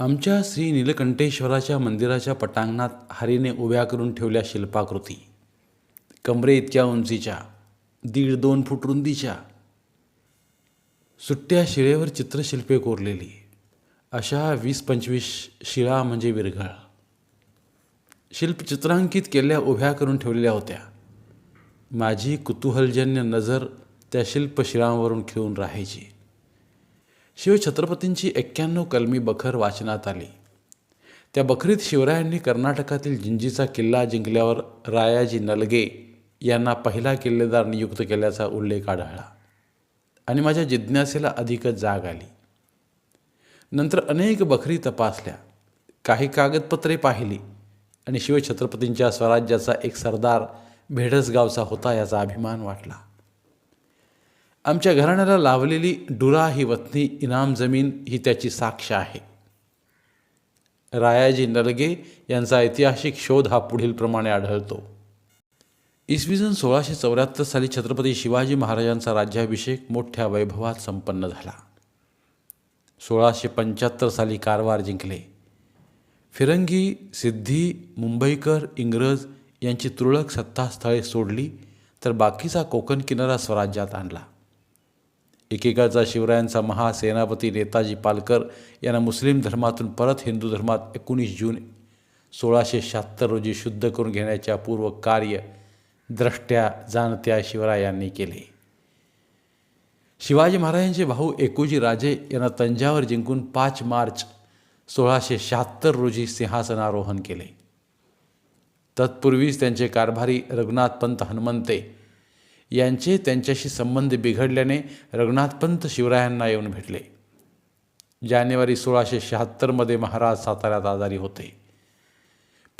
आमच्या श्री नीलकंठेश्वराच्या मंदिराच्या पटांगणात हरीने उभ्या करून ठेवल्या शिल्पाकृती. कमरे इतक्या उंचीच्या दीड दोन फूट रुंदीच्या. सुट्ट्या शिळेवर चित्रशिल्पे कोरलेली. अशा वीस पंचवीस शिळा म्हणजे विरघळ. शिल्प चित्रांकित केल्या उभ्या करून ठेवलेल्या होत्या. माझी कुतूहलजन्य नजर त्या शिल्पशिळांवरून खिळून राहायची. शिवछत्रपतींची एक्क्याण्णव कलमी बखर वाचनात आली. त्या बखरीत शिवरायांनी कर्नाटकातील जिंजीचा किल्ला जिंकल्यावर रायाजी नलगे यांना पहिला किल्लेदार नियुक्त केल्याचा उल्लेख आढळला. आणि माझ्या जिज्ञासेला अधिकच जाग आली. नंतर अनेक बखरी तपासल्या. काही कागदपत्रे पाहिली आणि शिवछत्रपतींच्या स्वराज्याचा एक सरदार भेडसगावचा होता याचा अभिमान वाटला. आमच्या घराण्याला लावलेली डुरा ही वतनी इनाम जमीन ही त्याची साक्ष आहे. रायाजी नलगे यांचा ऐतिहासिक शोध हा पुढील प्रमाणे आढळतो. इसवी सन सोळाशे चौऱ्याहत्तर साली छत्रपती शिवाजी महाराजांचा राज्याभिषेक मोठ्या वैभवात संपन्न झाला. सोळाशे पंच्याहत्तर साली कारवार जिंकले. फिरंगी सिद्धी मुंबईकर इंग्रज यांची तुरळक सत्तास्थळे सोडली तर बाकीचा कोकण किनारा स्वराज्यात आणला. एकेकाळचा शिवरायांचा महासेनापती नेताजी पालकर यांना मुस्लिम धर्मातून परत हिंदू धर्मात एकोणीस जून सोळाशे शहात्तर रोजी शुद्ध करून घेण्याचे अपूर्व कार्य द्रष्ट्या जाणत्या शिवरायांनी केले. शिवाजी महाराजांचे भाऊ एकोजी राजे यांना तंजावर जिंकून पाच मार्च सोळाशे शहात्तर रोजी सिंहासनारोहण केले. तत्पूर्वीच त्यांचे कारभारी रघुनाथपंत हनुमंते यांचे त्यांच्याशी संबंध बिघडल्याने रघुनाथपंत शिवरायांना येऊन भेटले. जानेवारी सोळाशे शहात्तरमध्ये महाराज साताऱ्यात आजारी होते.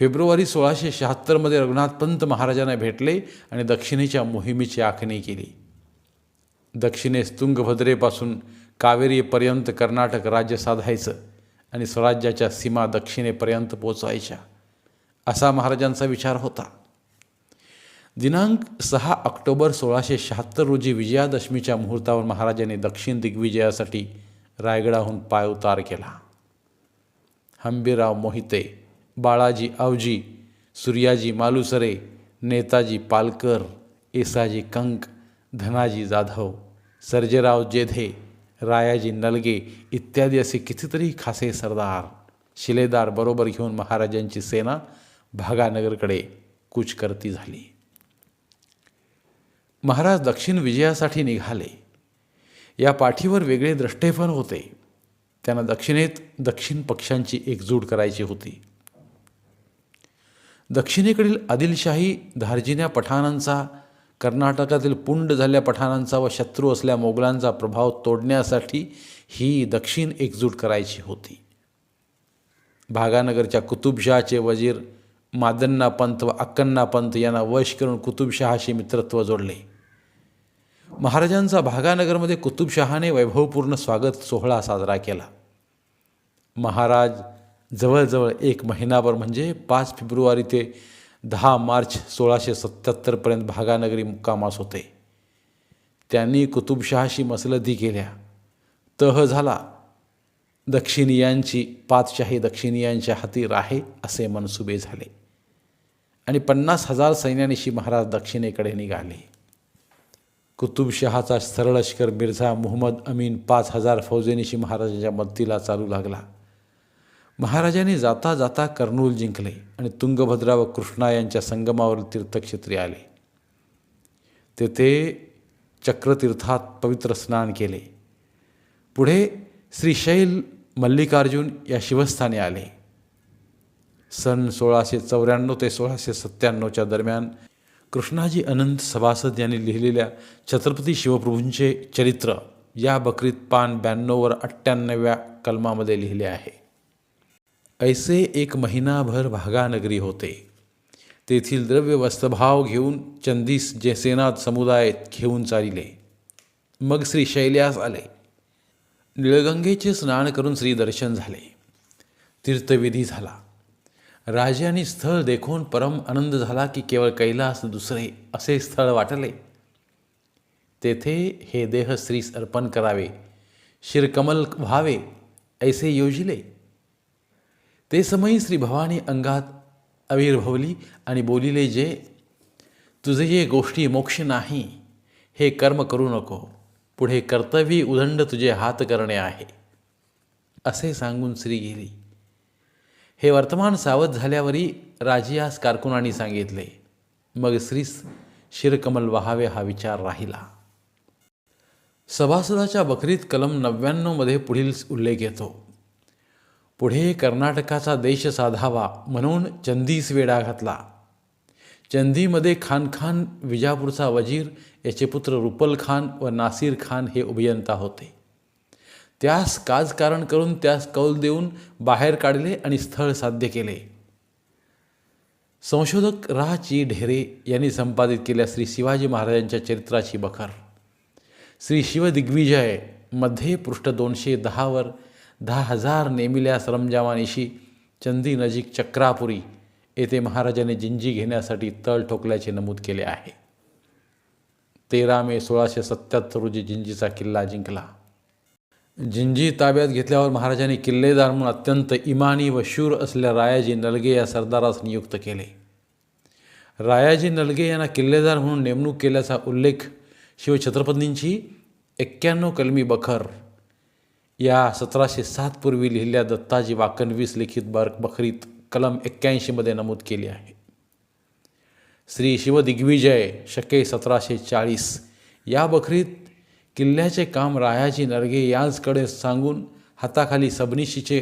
फेब्रुवारी सोळाशे शहात्तरमध्ये रघुनाथपंत महाराजांना भेटले आणि दक्षिणेच्या मोहिमेची आखणी केली. दक्षिणेस तुंगभद्रेपासून कावेरीपर्यंत कर्नाटक राज्य साधायचं आणि स्वराज्याच्या सीमा दक्षिणेपर्यंत पोचवायच्या असा महाराजांचा विचार होता. दिनांक सहा ऑक्टोबर सोळाशे शहात्तर रोजी विजयादशमीच्या मुहूर्तावर महाराजांनी दक्षिण दिग्विजयासाठी रायगडाहून पायउतार केला. हंबीराव मोहिते बाळाजी आवजी सूर्याजी मालुसरे नेताजी पालकर एसाजी कंक धनाजी जाधव सर्जेराव जेधे रायाजी नलगे इत्यादी असे कितीतरी खासे सरदार शिलेदार बरोबर घेऊन महाराजांची सेना भागानगरकडे कूच करती झाली. महाराज दक्षिण विजयासाठी निघाले. या पाठीवर वेगळे द्रष्टेपण होते. त्यांना दक्षिणेत दक्षिण पक्षांची एकजूट करायची होती. दक्षिणेकडील आदिलशाही धार्जिन्या पठाणांचा कर्नाटकातील पुंड झाल्या पठाणांचा व शत्रू असल्या मोगलांचा प्रभाव तोडण्यासाठी ही दक्षिण एकजूट करायची होती. भागानगरच्या कुतुबशहाचे वजीर मादन्ना पंत व अक्कन्ना पंत यांना वश करून कुतुबशहाशी मित्रत्व जोडले. महाराजांचा भागानगरमध्ये कुतुबशहाने वैभवपूर्ण स्वागत सोहळा साजरा केला. महाराज जवळजवळ एक महिनाभर म्हणजे पाच फेब्रुवारी ते दहा मार्च सोळाशे सत्याहत्तरपर्यंत भागानगरी मुक्कामास होते. त्यांनी कुतुबशहाशी मसलती केल्या. तह झाला. दक्षिणीयांची पातशाही दक्षिणीयांच्या हाती राहे असे मनसुबे झाले. आणि पन्नास हजार सैन्यानिशी महाराज दक्षिणेकडे निघाले. कुतुबशहाचा सरळ लष्कर मिर्झा मुहम्मद अमीन पाच हजार फौजेनिशी महाराजांच्या मदतीला चालू लागला. महाराजांनी जाता जाता कर्नूल जिंकले आणि तुंगभद्रा व कृष्णा यांच्या संगमावर तीर्थक्षेत्री आले. तेथे चक्रतीर्थात पवित्र स्नान केले. पुढे श्रीशैल मल्लिकार्जुन या शिवस्थानी आले. सन सोळाशे चौऱ्याण्णव ते सोळाशे सत्त्याण्णवच्या दरम्यान कृष्णाजी अनंत सभासद यांनी लिहिलेल्या छत्रपती शिवप्रभूंचे चरित्र या बकरीत पान ब्याण्णववर अठ्ठ्याण्णव्या कलमामध्ये लिहिले आहे. ऐसे एक महिनाभर भागानगरी होते. तेथील द्रव्य वस्तभाव घेऊन चंदीस जे सेनात समुदाय घेऊन चालिले. मग श्री शैल्यास आले. निळगंगेचे स्नान करून श्रीदर्शन झाले. तीर्थविधी झाला. राजांनी स्थळ देखून परम आनंद झाला की केवळ कैलास दुसरे असे स्थळ वाटले. तेथे हे देह श्रीस अर्पण करावे शिरकमल व्हावे ऐसे योजिले. ते समयी श्री भवानी अंगात आविर्भवली आणि बोलिले जे तुझे जे गोष्टी मोक्ष नाही हे कर्म करू नको पुढे कर्तव्य उदंड तुझे हात करणे आहे. असे सांगून श्री गेली. हे वर्तमान सावध झाल्यावरी राजियास कारकुनांनी सांगितले मग श्रीस शिरकमल वहावे हा विचार राहिला. सभासदाच्या बकरीत कलम नव्याण्णवमध्ये पुढील उल्लेख येतो. पुढे कर्नाटकाचा देश साधावा म्हणून चंदीस वेढा घातला. चंदीमध्ये खानखान विजापूरचा वजीर याचे पुत्र रुपल खान व नासिर खान हे अभियंता होते. त्यास काजकारण करून त्यास कौल देऊन बाहेर काढले आणि स्थळ साध्य केले. संशोधक रा ची ढेरे यांनी संपादित केल्या श्री शिवाजी महाराजांच्या चरित्राची बखर. श्री शिवदिग्विजयमध्ये पृष्ठ दोनशे दहावर दहा हजार नेमिल्या सरंजामानिशी चंदी नजीक चक्रापुरी येथे महाराजांनी जिंजी घेण्यासाठी तळ ठोकल्याचे नमूद केले आहे. तेरा मे सोळाशे सत्याहत्तर रोजी जिंजीचा किल्ला जिंकला. जिंजी ताब्यात घेतल्यावर महाराजांनी किल्लेदार म्हणून अत्यंत इमानी व शूर असलेल्या रायाजी नलगे या सरदारास नियुक्त केले. रायाजी नलगे यांना किल्लेदार म्हणून नेमणूक केल्याचा उल्लेख शिवछत्रपतींची एक्क्याण्णव कलमी बखर या सतराशे सात पूर्वी लिहिलेल्या दत्ताजी वाकणवीस लिखित बर बखरीत कलम एक्क्याऐंशीमध्ये नमूद केली आहे. श्री शिवदिग्विजय शके सतराशे चाळीस या बखरीत किल्ल्याचे काम रायाजी नरगे यांचकडे सांगून हाताखाली सबनिशीचे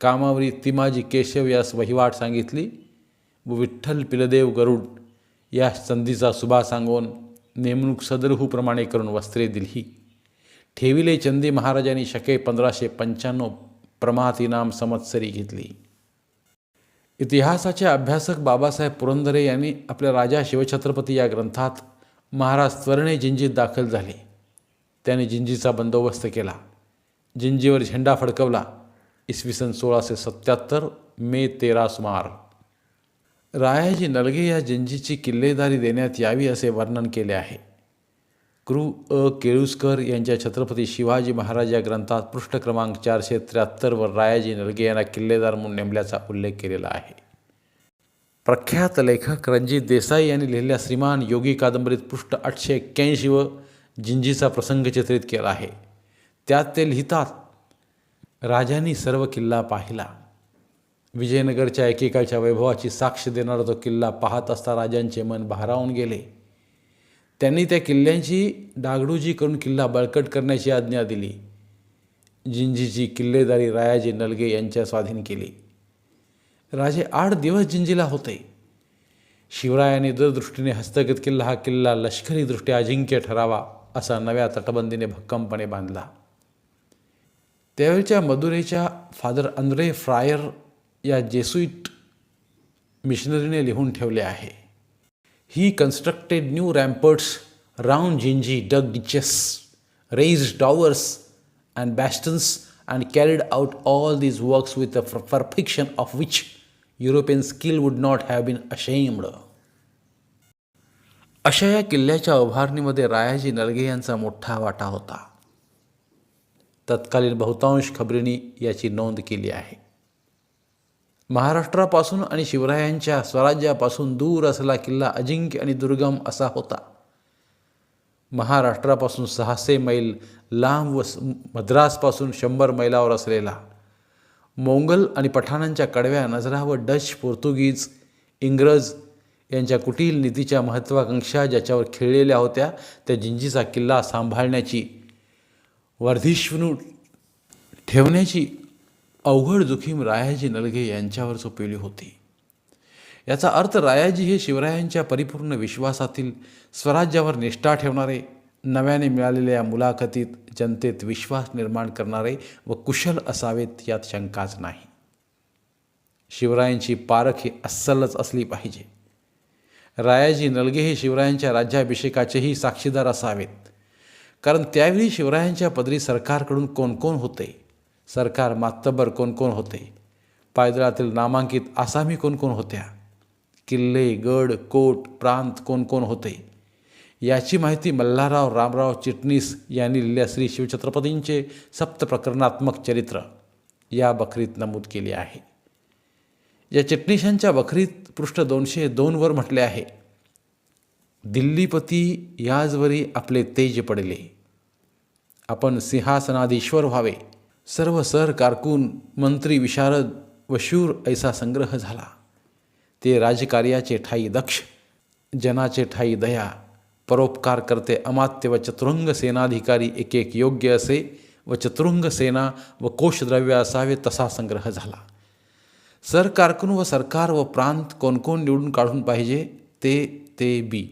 कामावरी तिमाजी केशव यास वहिवाट सांगितली व विठ्ठल पिलदेव गरुड या संधीचा सुभा सांगून नेमणूक सदरहूप्रमाणे करून वस्त्रे दिली. ठेविले चंदी महाराजांनी शके पंधराशे पंच्याण्णव प्रमातीनाम समत्सरी संवत्सरी घेतली. इतिहासाचे अभ्यासक बाबासाहेब पुरंदरे यांनी आपल्या राजा शिवछत्रपती या ग्रंथात महाराज त्वरणे जिंजीत दाखल झाले. त्याने जिंजीचा बंदोबस्त केला. जिंजीवर झेंडा फडकवला. इसवी सन सोळाशे सत्याहत्तर मे तेरा सुमार. रायाजी नलगे या जिंजीची किल्लेदारी देण्यात यावी असे वर्णन केले आहे. कृ अ केळुसकर यांच्या छत्रपती शिवाजी महाराज या ग्रंथात पृष्ठ क्रमांक चारशे त्र्याहत्तरवर रायाजी नलगे यांना किल्लेदार म्हणून नेमल्याचा उल्लेख केलेला आहे. प्रख्यात लेखक रणजित देसाई यांनी लिहिलेल्या श्रीमान योगी कादंबरीत पृष्ठ आठशे एक्क्याऐंशी व जिंजीचा प्रसंग चित्रित केला आहे. त्यात ते लिहितात राजांनी सर्व किल्ला पाहिला. विजयनगरच्या एकेकाळच्या वैभवाची साक्ष देणारा तो किल्ला पाहत असता राजांचे मन भारावून गेले. त्यांनी त्या किल्ल्यांची डागडुजी करून किल्ला बळकट करण्याची आज्ञा दिली. जिंजीची किल्लेदारी रायाजी नलगे यांच्या स्वाधीन केली. राजे आठ दिवस जिंजीला होते. शिवरायाने दूरदृष्टीने हस्तगत किल्ला हा किल्ला लष्करीदृष्ट्या अजिंक्य ठरावा. असा नव्या तटबंदीने भक्कमपणे बांधला. त्यावेळच्या मदुरेच्या फादर अंद्रे फ्रायर या जेसुईट मिशनरीने लिहून ठेवले आहे. He constructed new ramparts round Gingee dug ditches raised towers and bastions and carried out all these works with a perfection of which European skill would not have been ashamed अशा या किल्ल्याच्या उभारणीमध्ये रायाजी नलगे यांचा मोठा वाटा होता. तत्कालीन बहुतांश खबरींनी याची नोंद केली आहे. महाराष्ट्रापासून आणि शिवरायांच्या स्वराज्यापासून दूर असला किल्ला अजिंक्य आणि दुर्गम असा होता. महाराष्ट्रापासून सहाशे मैल लांब व मद्रासपासून शंभर मैलावर असलेला मोंगल आणि पठाणांच्या कडव्या नजरा व डच पोर्तुगीज इंग्रज यांच्या कुटील नीतीच्या महत्त्वाकांक्षा ज्याच्यावर खेळलेल्या होत्या त्या जिंजीचा किल्ला सांभाळण्याची वर्धिष्णू ठेवण्याची अवघड जोखीम रायाजी नलगे यांच्यावर सोपवली होती. याचा अर्थ रायाजी हे शिवरायांच्या परिपूर्ण विश्वासातील स्वराज्यावर निष्ठा ठेवणारे नव्याने मिळालेल्या मुलाखतीत जनतेत विश्वास निर्माण करणारे व कुशल असावेत यात शंकाच नाही. शिवरायांची पारख ही अस्सलच असली पाहिजे. रायाजी नलगे हे शिवरायांच्या राज्याभिषेकाचेही साक्षीदार असावेत. कारण त्यावेळी शिवरायांच्या पदरी सरकारकडून कोण कोण होते? सरकार मातब्बर कोण कोण होते? पायदळातील नामांकित आसामी कोण कोण होत्या? किल्ले गड कोट प्रांत कोण कोण होते? याची माहिती मल्हारराव रामराव चिटणीस यांनी लिहिल्या श्री शिवछत्रपतींचे सप्तप्रकरणात्मक चरित्र या बकरीत नमूद केले आहे. या चटणीशांच्या बखरीत पृष्ठ दोनशे दोनवर म्हटले आहे दिल्लीपती याजवरी आपले तेज पडले. आपण सिंहासनाधीश्वर व्हावे. सर्व सर कारकून मंत्री विशारद व शूर ऐसा संग्रह झाला. ते राजकार्याचे ठाई दक्ष जनाचे ठाई दया परोपकार करते अमात्य व चतुरंग सेनाधिकारी एक एक योग्य असे व चतुरंग सेना व कोशद्रव्य असावे तसा संग्रह झाला. सर कारकून व सरकार व प्रांत कोण कोण निवडून काढून पाहिजे ते ते बी.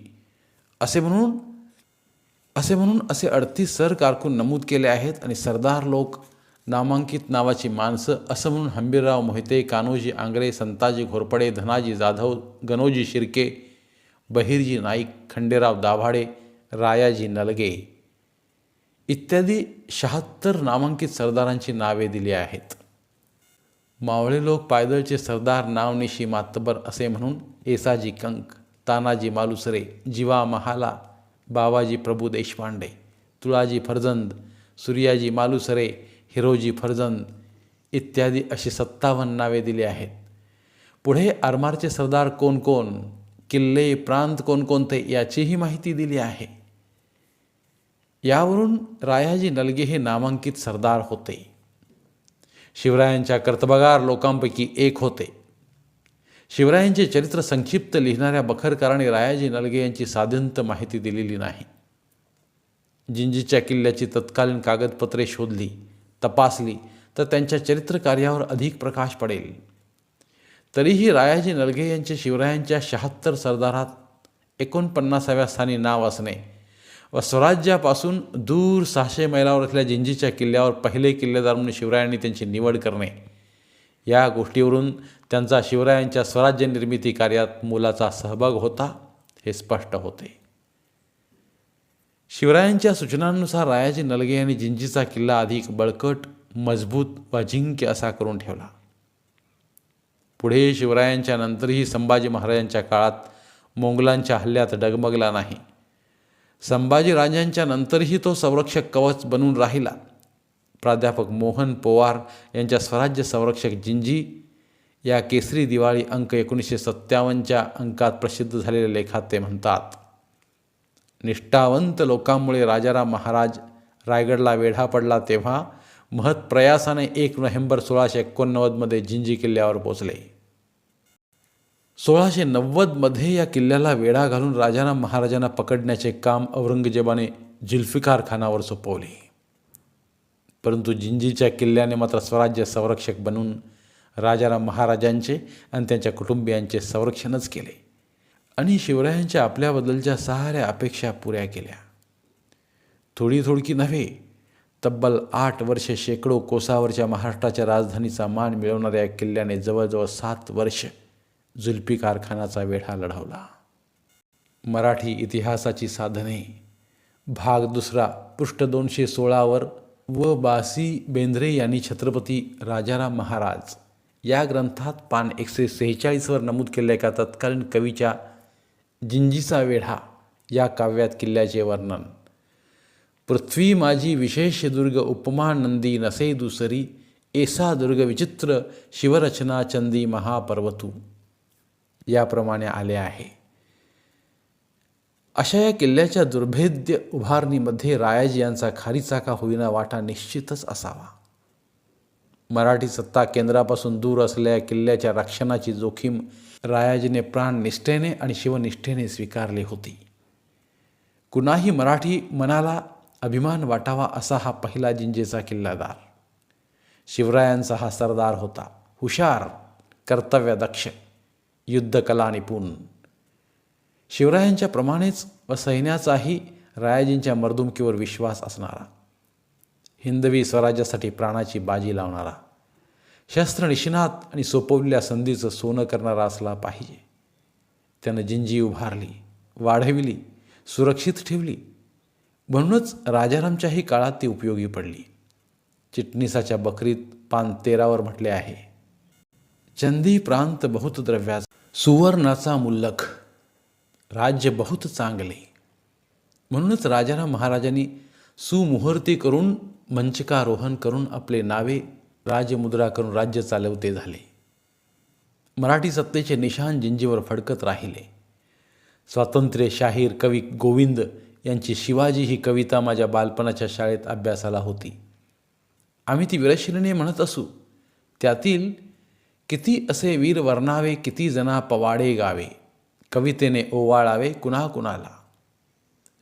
असे म्हणून असे म्हणून असे अडतीस सर कारकून नमूद केले आहेत आणि सरदार लोक नामांकित नावाची माणसं असं म्हणून हंबीरराव मोहिते कान्होजी आंग्रे संताजी घोरपडे धनाजी जाधव गणोजी शिर्के बहिरजी नाईक खंडेराव दाभाडे रायाजी नलगे इत्यादी शहात्तर नामांकित सरदारांची नावे दिली आहेत. मावळे लोक पायदळचे सरदार नावनिशी मातबर असे म्हणून एसाजी कंक तानाजी मालुसरे जीवा महाला बाबाजी प्रभू देशपांडे तुळाजी फर्जंद सूर्याजी मालुसरे हिरोजी फर्जंद इत्यादी अशी सत्तावन्न नावे दिली आहेत. पुढे आरमारचे सरदार कोण कोण किल्ले प्रांत कोणकोणते याचीही माहिती दिली आहे. यावरून रायाजी नलगे हे नामांकित सरदार होते. शिवरायांच्या कर्तबगार लोकांपैकी एक होते. शिवरायांचे चरित्र संक्षिप्त लिहिणाऱ्या बखरकाराने रायाजी नलगे यांची साध्यंत माहिती दिलेली नाही. जिंजीच्या किल्ल्याची तत्कालीन कागदपत्रे शोधली तपासली तर त्यांच्या चरित्र कार्यावर अधिक प्रकाश पडेल. तरीही रायाजी नलगे यांचे शिवरायांच्या शहात्तर सरदारात एकोणपन्नासाव्या स्थानी नाव असणे व स्वराज्यापासून दूर सहाशे मैलावर असलेल्या जिंजीच्या किल्ल्यावर पहिले किल्लेदार म्हणून शिवरायांनी त्यांची निवड करणे. या गोष्टीवरून त्यांचा शिवरायांच्या स्वराज्य निर्मिती कार्यात मोलाचा सहभाग होता हे स्पष्ट होते. शिवरायांच्या सूचनांनुसार रायाजी नलगे यांनी जिंजीचा किल्ला अधिक बळकट मजबूत व अजिंक्य असा करून ठेवला. पुढे शिवरायांच्या नंतरही संभाजी महाराजांच्या काळात मोंगलांच्या हल्ल्यात डगमगला नाही. संभाजी राजांच्या नंतरही तो संरक्षक कवच बनून राहिला. प्राध्यापक मोहन पोवार यांच्या स्वराज्य संरक्षक जिंजी या केसरी दिवाळी अंक एकोणीसशे सत्तावन्नच्या अंकात प्रसिद्ध झालेल्या लेखात ते म्हणतात निष्ठावंत लोकांमुळे राजाराम महाराज रायगडला वेढा पडला तेव्हा महत्प्रयासाने एक नोव्हेंबर सोळाशे एकोणनव्वदमध्ये जिंजी किल्ल्यावर पोचले. सोळाशे नव्वदमध्ये या किल्ल्याला वेढा घालून राजाराम महाराजांना पकडण्याचे काम औरंगजेबाने जुल्फिकार खानावर सोपवले. परंतु जिंजीच्या किल्ल्याने मात्र स्वराज्य संरक्षक बनून राजाराम महाराजांचे आणि त्यांच्या कुटुंबियांचे संरक्षणच केले. आणि शिवरायांच्या आपल्याबद्दलच्या साऱ्या अपेक्षा पुऱ्या केल्या. थोडी थोडकी नव्हे तब्बल आठ वर्षे शेकडो कोसावरच्या महाराष्ट्राच्या राजधानीचा मान मिळवणाऱ्या या किल्ल्याने जवळजवळ सात वर्ष जुल्फी कारखानाचा वेढा लढवला. मराठी इतिहासाची साधने. भाग दुसरा पृष्ठ दोनशे सोळावर व बासी बेंद्रे यांनी छत्रपती राजाराम महाराज या ग्रंथात पान एकशे सेहेचाळीसवर नमूद केलेल्या एका तत्कालीन कवीच्या जिंजीचा वेढा या काव्यात किल्ल्याचे वर्णन. पृथ्वी माझी विशेष दुर्ग उपमा नंदी नसे दुसरी एसा दुर्ग विचित्र शिवरचना चंदी महापर्वतू. याप्रमाणे आले आहे. अशा या किल्ल्याच्या दुर्भेद्य उभारणीमध्ये रायाजी यांचा खारीचा का होईना वाटा निश्चितच असावा. मराठी सत्ता केंद्रापासून दूर असलेल्या किल्ल्याच्या रक्षणाची जोखीम रायाजीने प्राण निष्ठेने आणि शिवनिष्ठेने स्वीकारली होती. कुणाही मराठी मनाला अभिमान वाटावा असा हा पहिला जिंजेचा किल्लादार शिवरायांचा हा सरदार होता. हुशार कर्तव्यदक्ष. युद्धकला निपुण शिवरायांच्या प्रमाणेच व सैन्याचाही रायाजींच्या मर्दुमकीवर विश्वास असणारा. हिंदवी स्वराज्यासाठी प्राणाची बाजी लावणारा. शस्त्र निष्णात आणि सोपवलेल्या संधीचं सोनं करणारा असला पाहिजे. त्यानं जिंजी उभारली वाढविली सुरक्षित ठेवली. म्हणूनच राजारामच्याही काळात ती उपयोगी पडली. चिटणीसाच्या बकरीत पान तेरावर म्हटले आहे चंदी प्रांत बहुत द्रव्याचा सुवर्णाचा मुल्लख. राज्य बहुत चांगले. म्हणूनच राजाराम महाराजांनी सुमुहूर्ती करून मंचकारोहण करून आपले नावे राजमुद्रा करून राज्य चालवते झाले. मराठी सत्तेचे निशान जिंजीवर फडकत राहिले. स्वातंत्र्य शाहीर कवी गोविंद यांची शिवाजी ही कविता माझ्या बालपणाच्या शाळेत अभ्यासाला होती. आम्ही ती विरशिरीने म्हणत असू. त्यातील किती असे वीर वर्णावे किती जना पवाडे गावे. कवितेने ओवाळावे कुणा कुणाला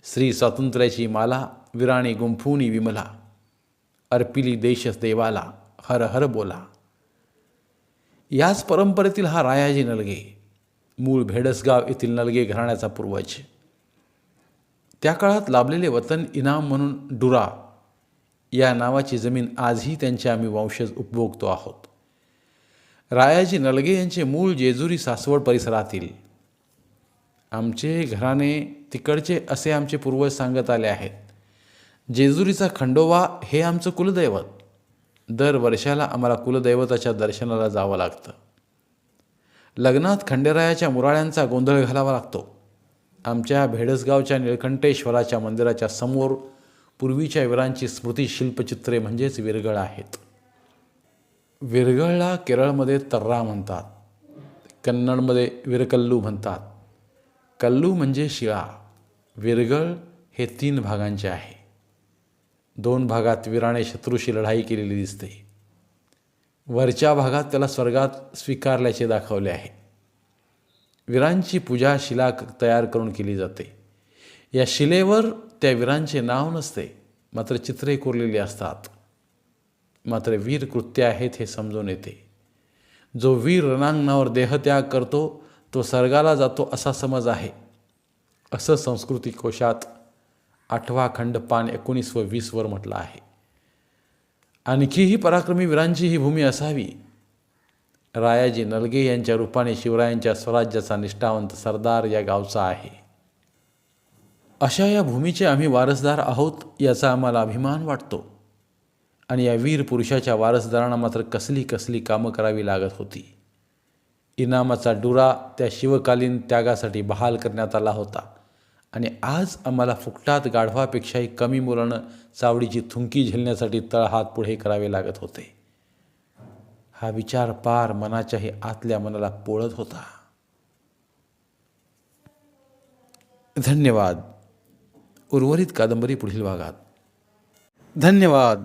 श्री स्वातंत्र्याची माला विराणी गुंफुनी विमला. अर्पिली देश देवाला हर हर बोला. याच परंपरेतील हा रायाजी नलगे. मूळ भेडसगाव येथील नलगे घराण्याचा पूर्वज. त्या काळात लाभलेले वतन इनाम म्हणून डुरा. या नावाची जमीन आजही त्यांचे आम्ही वंशज उपभोगतो आहोत. रायाजी नलगे यांचे मूळ जेजुरी सासवड परिसरातील. आमचे घराणे तिकडचे असे आमचे पूर्वज सांगत आले आहेत. जेजुरीचा खंडोबा हे आमचं कुलदैवत. दर वर्षाला आम्हाला कुलदैवताच्या दर्शनाला जावं लागतं. लग्नात खंडेरायाच्या मुराळ्यांचा गोंधळ घालावा लागतो. आमच्या भेडसगावच्या निळकंठेश्वराच्या मंदिराच्या समोर पूर्वीच्या वीरांची स्मृती शिल्पचित्रे म्हणजेच विरगळ आहेत. विरगळला केरळमध्ये तर्रा म्हणतात. कन्नडमध्ये विरकल्लू म्हणतात. कल्लू म्हणजे शिळा. विरगळ हे तीन भागांचे आहे. दोन भागात वीराने शत्रूशी लढाई केलेली दिसते. वरच्या भागात त्याला स्वर्गात स्वीकारल्याचे दाखवले आहे. वीरांची पूजा शिला क- तयार करून केली जाते. या शिलेवर त्या वीरांचे नाव नसते मात्र चित्रे कोरलेली असतात. मात्र वीर कृत्य आहेत हे समजून येते. जो वीर रणांगणावर देहत्याग करतो तो स्वर्गाला जातो असा समज आहे. असं संस्कृती कोशात आठवा खंड पान एकोणीस व वीसवर म्हटलं आहे. आणखीही पराक्रमी वीरांची ही भूमी असावी. रायाजी नलगे यांच्या रूपाने शिवरायांच्या स्वराज्याचा निष्ठावंत सरदार या गावचा आहे. अशा या भूमीचे आम्ही वारसदार आहोत याचा आम्हाला अभिमान वाटतो. आणि या वीर पुरुषाच्या वारसदारांना मात्र कसली कसली कामं करावी लागत होती. इनामाचा डुरा त्या शिवकालीन त्यागासाठी बहाल करण्यात आला होता. आणि आज आम्हाला फुकटात गाढवापेक्षाही कमी मुलानं चावडीची थुंकी झेलण्यासाठी तळहात पुढे करावे लागत होते. हा विचार पार मनाच्याही आतल्या मनाला पोळत होता. धन्यवाद. उर्वरित कादंबरी पुढील भागात. धन्यवाद.